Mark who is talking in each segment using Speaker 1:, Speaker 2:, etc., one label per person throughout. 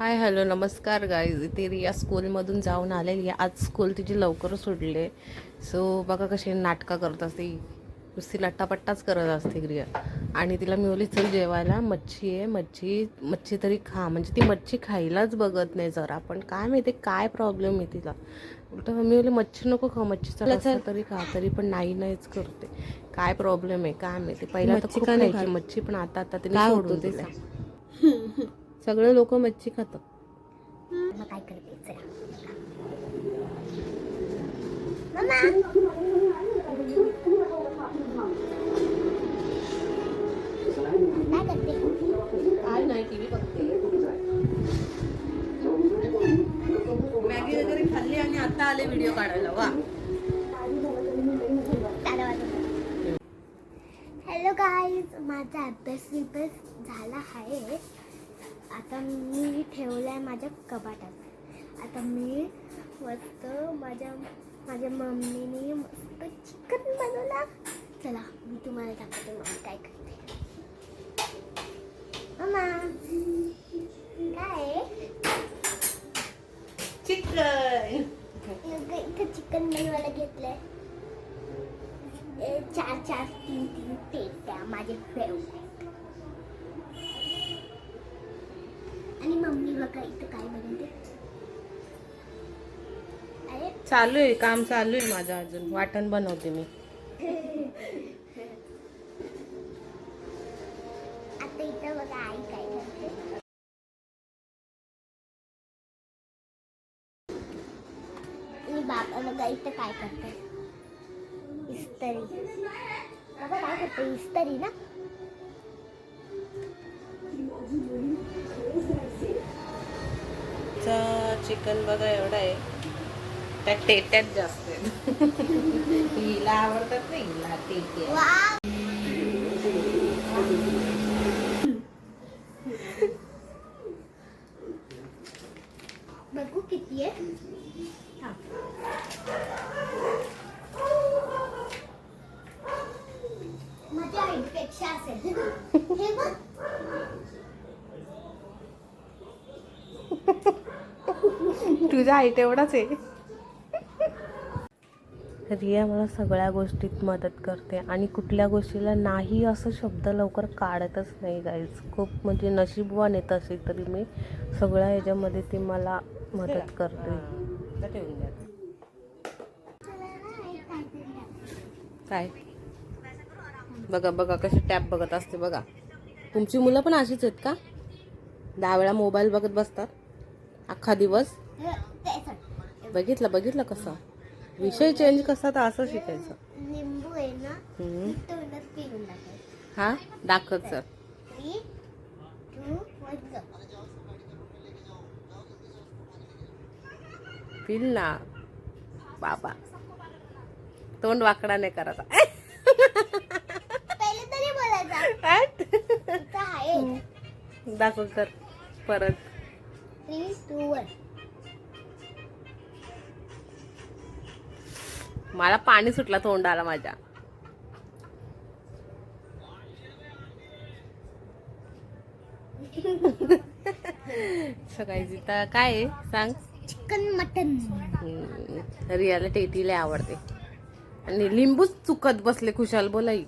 Speaker 1: Hi hello नमस्कार guys इथे रिया स्कूलमधून जाऊन आलेली आहे. आज स्कूल तिची लवकर सुटली. सो बघा कशी नाटकं करत असते. नुसती लट्टापट्टाच करत असते रिया. आणि तिला मी बोलली चल जेवायला. मच्छी आहे. मच्छी मच्छी तरी खा. म्हणजे ती मच्छी खायलाच बघत नाही जरा. पण काय माहिती काय प्रॉब्लेम आहे तिला. उलट मी मच्छी नको खा मच्छीचा रस्सा तरी खा. तरी पण नाही नाहीच करते. काय प्रॉब्लेम आहे? काय माहिती? पहिला तर खूप मच्छी पण आता आता तिने सोडून दिलंय.
Speaker 2: सगळे लोक मच्छी खातात.
Speaker 3: मग काय करते? काय
Speaker 1: नाही टीव्ही बघते. मॅगी वगैरे खाल्ली आणि आता आले व्हिडिओ काढायला. वा.
Speaker 3: हॅलो गाईज माझा अभ्यास बिभ्यास झाला आहे. आता मी ठेवला आहे माझ्या कपाटात. आता मी मस्त माझ्या माझ्या मम्मीने मस्त चिकन बनवला. चला मी तुम्हाला दाखवते मम्मी काय करते. मम्मा काय?
Speaker 1: चिकन.
Speaker 3: इथं चिकन बनवायला घेतलंय. चार चार तीन तीन पेट्या माझे फेवरेट आणि मम्मी बघा इथं काय बनवते अरे
Speaker 1: चालू आहे काम चालू आहे माझं अजून. वाटण बनवते मी.
Speaker 3: आता इथं बघा आई काय करते. बाबा बघा इथं काय करते. इस्त्री. बाबा काय करते? इस्त्री ना?
Speaker 1: चिकन बघा एवढं आहे. त्या टेट्यात जास्त आहे हिला आवडतात नाही हिला टेट्या.
Speaker 3: बघू किती आहे थांब. माझ्या असेल हे बघ
Speaker 1: तुझ्या हाईट एवढाच आहे. रिया मला सगळ्या गोष्टीत मदत करते आणि कुठल्या गोष्टीला नाही असं शब्द लवकर काढतच नाही गाईज खूप म्हणजे नशीबवान आहे तशी तरी मी. सगळ्या ह्याच्यामध्ये ती मला मदत करते. काय? बघा बघा कशी टॅप बघत असते बघा. तुमची मुलं पण अशीच आहेत का? दहा वेळा मोबाईल बघत बसतात. अख्खा दिवस. बघितलं बघितलं कसं? विषय चेंज कसा तर असं शिकायचं.
Speaker 3: लिंबू आहे ना
Speaker 1: हा? दाखवत sir.
Speaker 3: Three two one go.
Speaker 1: पिल ना. बाबा. तोंड वाकडा नाही करायचा दाखव कर परत.
Speaker 3: थ्री टू वन
Speaker 1: मला पाणी सुटला तोंडाला माझ्या. सकाळी तिथं काय सांग.
Speaker 3: चिकन मटन
Speaker 1: रियाला टेटीला आवडते. आणि लिंबूच चुकत बसले खुशाल बोलाई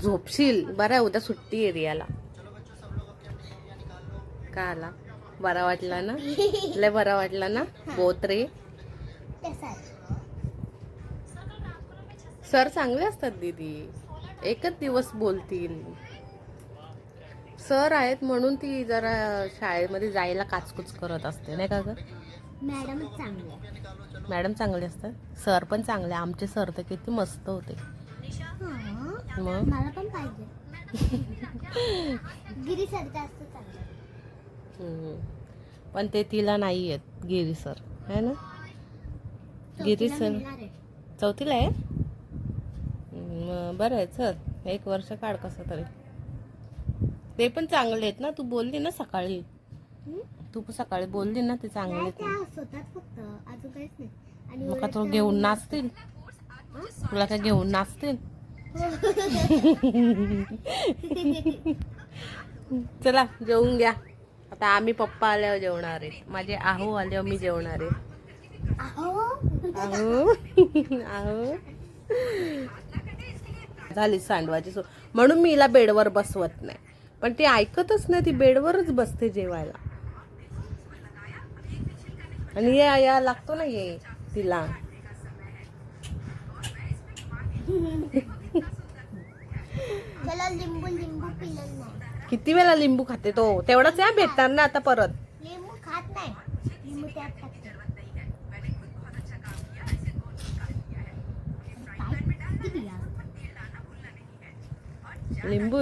Speaker 1: झोपशील. बरं उद्या सुट्टी आहे रियाला. का आला? बरा वाटला ना? लय बरा वाटला ना? बोत्रे
Speaker 3: कसा
Speaker 1: सर चांगले असतात दीदी. एकच दिवस बोलतील. सर आहेत म्हणून ती जरा शाळेमध्ये जायला काचकूच करत असते नाही का ग?
Speaker 3: मॅडम चांगले
Speaker 1: मॅडम चांगले असतात? सर पण चांगले आमचे सर तर किती मस्त होते. मग?
Speaker 3: मला पण पाहिजे. गिरी सर जास्त चांगले.
Speaker 1: पण ते तिला नाही आहेत गिरी सर. है ना? गिरी
Speaker 3: चौथीला
Speaker 1: सर. चौथीला आहे? बरं आहे चल. एक वर्ष काढ कसं तरी. ते पण चांगले आहेत ना तू बोलली ना सकाळी? तू पण सकाळी बोलली ना ते चांगले मग का तुला घेऊन नाचतील? तुला काय घेऊन नाचतील? चला जेवून घ्या. आता आम्ही पप्पा आल्यावर जेवणार आहे माझे आहो आल्यावर मी जेवणार आहे.
Speaker 3: अहो
Speaker 1: आहो? आहो? झाली सांडवाची सो म्हणून मी हिला बेडवर बसवत नाही. पण ती ऐकतच नाही ती बेडवरच बसते जेवायला. आणि या या लागतो ना ये तिला.
Speaker 3: लिंबू लिंबू पिलं नाही.
Speaker 1: किती वेळा लिंबू खाते तो? तेवढाच या भेटणार ना आता परत.
Speaker 3: लिंबू खात नाही. लिंबू त्यात टाकते.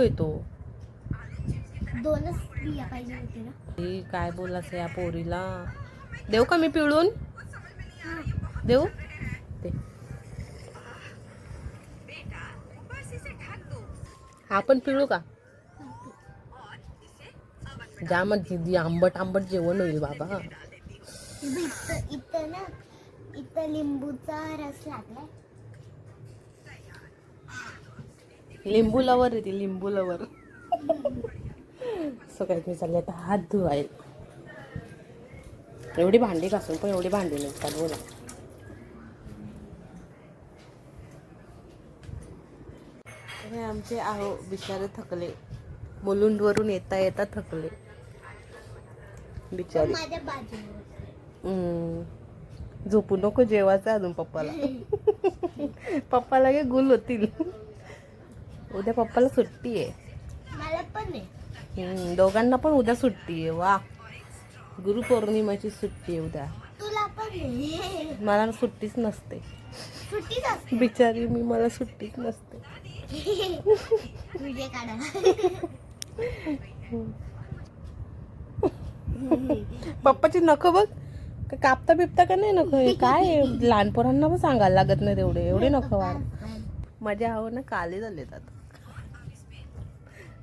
Speaker 1: येतो.
Speaker 3: दोनच बिया पाहिजे होती ना.
Speaker 1: काय बोलायचं या पोरीला? देऊ का मी पिळून? देऊ? दे. हा पण पिळू का? जामच दिदी आंबट आंबट जेवण होईल बाबा.
Speaker 3: इथं ना इथं लिंबूचा रस लागलाय.
Speaker 1: लिंबू लवर येते लिंबू लवर सगळ्यात मी चालले आता हात धुवायला. एवढी भांडी घासून पण एवढी भांडी निघतात बोला. हे आमचे आहो बिचारे थकले. मुलुंडवरून येता येता थकले. बिचारे. झोपू नको जेवायचं अजून पप्पाला. पप्पा लगे गुल होतील. उद्या पप्पाला सुट्टी आहे. दोघांना पण उद्या सुट्टी आहे. वा. गुरुपौर्णिमाची सुट्टी आहे उद्या. मला सुट्टीच नसते. बिचारी मी मला सुट्टीच नसते. पप्पाची नखं बघ. का कापता बिपता का नाही नखं? हे काय लहान पोरांना पण सांगायला लागत नाही तेवढे एवढे नखं वाढ. माझ्या आहो ना? काले झाले आता.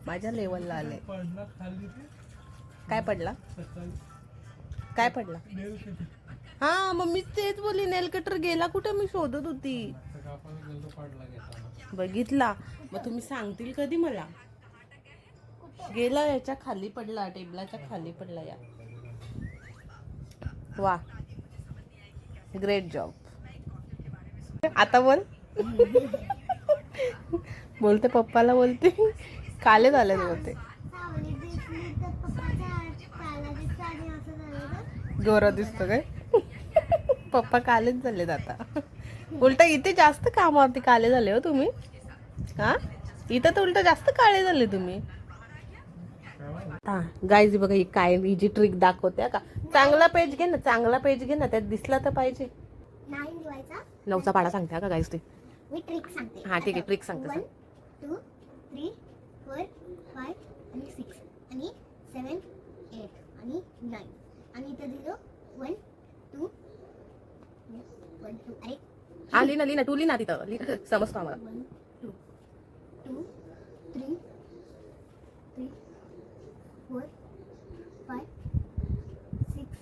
Speaker 1: माझ्या लेवलला आले. काय पडला? काय पडला? हा मग मी तेच बोलली नेल कटर गेला कुठं? मी शोधत होती. बघितला. मग तुम्ही सांगतील कधी मला? गेला याच्या खाली पडला टेबलाच्या खाली पडला या. वा. ग्रेट जॉब आता बोल. बोलते पप्पाला बोलते. काले झाले बोलते
Speaker 3: सावली दिसतं
Speaker 1: गोरा दिसतो काय? पप्पा कालेच झालेत आता. उलट इथे जास्त कामावरती काले झाले हो तुम्ही. हा? इथं तर उलट जास्त काळे झाले तुम्ही. हा गायजी बघा ही काय ही जी ट्रिक दाखवते का? चांगला पेज घे ना चांगला पेज घे ना त्यात दिसला तर पाहिजे.
Speaker 3: नाही
Speaker 1: पाडा सांगते हा का गायज ते?
Speaker 3: मी ट्रिक सांगते.
Speaker 1: हा ठीक आहे ट्रिक सांगते
Speaker 3: वन
Speaker 1: सांग.
Speaker 3: टू थ्री फोर फाय आणि सिक्स आणि सेवन एट आणि नाईन आणि इथं दिलं वन टू वन टू अरे.
Speaker 1: हा लिही ना लिही ना तू लिही ना तिथं. लिही. समजतो आम्हाला.
Speaker 3: One two two three three four five six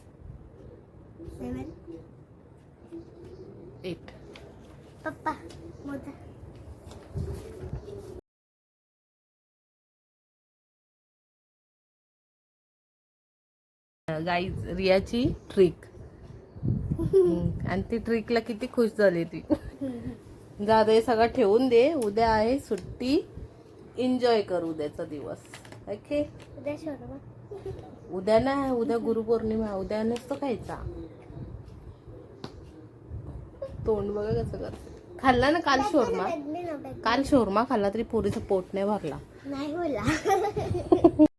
Speaker 3: seven
Speaker 1: eight
Speaker 3: पप्पा मोजा
Speaker 1: गाईज रियाची ट्रिक आणि ती ट्रिकला किती खुश झाली ती. जा दे सगळं ठेवून दे. उद्या आहे सुट्टी. एन्जॉय कर उद्याचा दिवस. ओके.
Speaker 3: उद्या शोरमा
Speaker 1: उद्या नाही उद्या गुरुपौर्णिमा उद्या नसतो खायचा. तोंड बघा कसं करते. खाल्ला ना काल शोरमा. काल शोरमा खाल्ला तरी पोरीचं पोट नाही भरला.
Speaker 3: नाही बोला